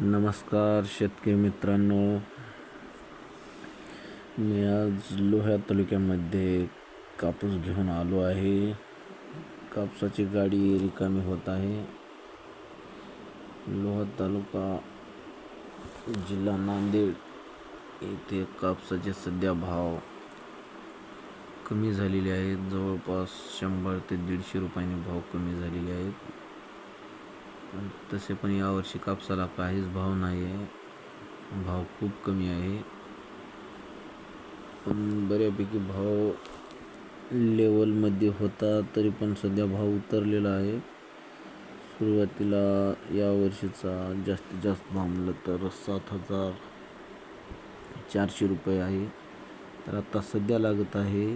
नमस्कार शेतकरी मित्रांनो. मी आज लोह्या तालुक्यामध्ये कापूस घेऊन आलो आहे. कापसाची गाडी रिकामी होत आहे. लोहा तालुका जिल्हा नांदेड येथे कापसाचे सध्या भाव कमी झालेले आहेत. जवळपास शंभर ते दीडशे रुपयांनी भाव कमी झालेले आहेत. पण तसे पण यावर्षी कापसाला काहीच भाव नाही आहे भाव खूप कमी आहे. पण बऱ्यापैकी भाव लेवलमध्ये होता तरी पण सध्या भाव उतरलेला आहे. सुरुवातीला यावर्षीचा जास्तीत जास्त भाव म्हणलं तर सात हजार चारशे रुपये आहे. तर आत्ता सध्या लागत आहे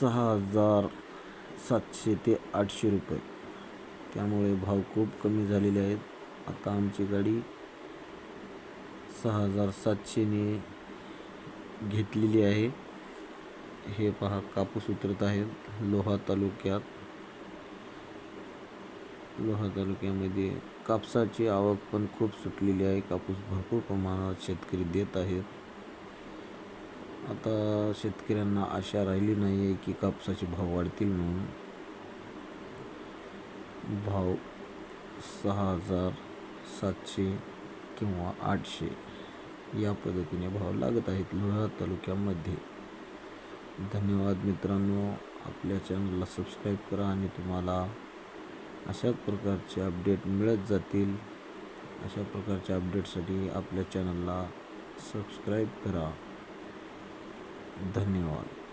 सहा हजार सातशे ते आठशे रुपये. त्यामुळे भाव खूप कमी झालेले आहेत. आता आमची गाडी सहा हजार सातशेने घेतलेली आहे. हे पहा कापूस उतरत आहेत लोहा तालुक्यात लोहा तालुक्यामध्ये कापसाची आवक पण खूप सुटलेली आहे. कापूस भरपूर प्रमाणात शेतकरी देत आहेत. आता शेतकऱ्यांना आशा राहिली नाही आहे की कापसाचे भाव वाढतील म्हणून. भाव सहा हजार सातशे किंवा आठशे या पद्धतीने भाव लागत आहेत लोहा तालुक्यामध्ये. धन्यवाद मित्रांनो. आपल्या चॅनलला सबस्क्राईब करा आणि तुम्हाला अशाच प्रकारचे अपडेट मिळत जातील. अशा प्रकारच्या अपडेटसाठी आपल्या चॅनलला सबस्क्राईब करा. धन्यवाद